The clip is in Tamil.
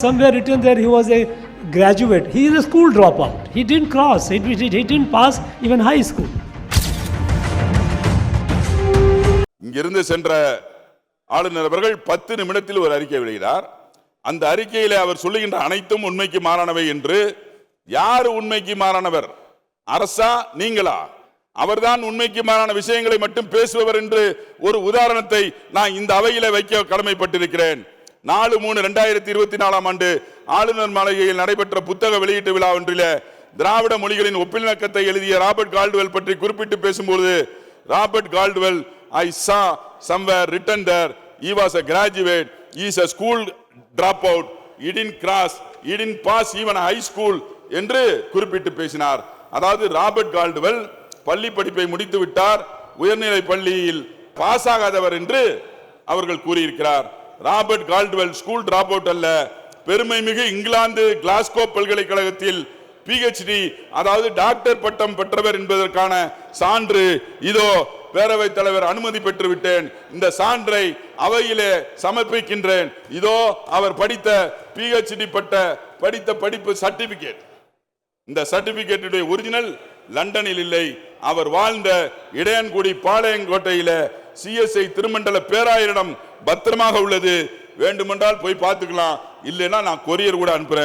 Somewhere written there he was a graduate. He is a school dropout. He didn't cross. He, he, he didn't pass even high school. இங்கிருந்து சென்ற ஆளுநர் அவர்கள் பத்து நிமிடத்தில் ஒரு அறிக்கை வெளியிடார் அந்த அறிக்கையில் அவர் சொல்லுகின்ற அனைத்தும் உண்மைக்கு மாறானவை என்று யார் உண்மைக்கு மாறானவர் அரசா நீங்களா அவர்தான் உண்மைக்கு மாறான விஷயங்களை மட்டும் பேசுபவர் என்று ஒரு உதாரணத்தை நான் இந்த அவையில வைக்க கடமைப்பட்டிருக்கிறேன் நாலு மூணு ரெண்டாயிரத்தி இருபத்தி நாலாம் ஆண்டு ஆளுநர் மாளிகையில் நடைபெற்ற புத்தக வெளியீட்டு விழா ஒன்றில திராவிட மொழிகளின் ஒப்பிலக்கத்தை எழுதிய ராபர்ட் கால்டுவெல் பற்றி குறிப்பிட்டு பேசும்போது Robert Caldwell I saw somewhere written there he was a graduate is a school dropout didn't cross didn't pass even high school என்று குறிப்பிட்டு பேசினார். அதாவது ராபர்ட் கால்டுவெல் பள்ளி படிப்பை முடித்து விட்டார் உயர்நிலை பள்ளியில் பாஸ் ஆகாதவர் என்று அவர்கள் கூறியிருக்கிறார். Robert Caldwell school drop out அல்ல. பெருமை மிகு இங்கிலாந்து கிளாஸ்கோ பல்கலைக்கழகத்தில் பிஹெச்டி அதாவது டாக்டர் பட்டம் பெற்றவர் என்பதற்கான சான்று இதோ பேரவைத் தலைவர் அனுமதி பெற்றுவிட்டேன். இந்த சான்றை அவையிலே சமர்ப்பிக்கின்றேன். இதோ அவர் படித்த பிஹெச்டி பட்ட படித்த படிப்பு சர்டிபிகேட் இந்த சர்டிபிகேட்டுடைய ஒரிஜினல் லண்டனில் இல்லை. அவர் வாழ்ந்த இடையன்குடி பாளையங்கோட்டையில சிஎஸ்ஐ திருமண்டல பேராயரிடம் பத்திரமாக உள்ளது. வேண்டுமென்றால் போய் பார்த்துக்கலாம். இல்லைன்னா நான் கொரியர் கூட அனுப்புறேன்.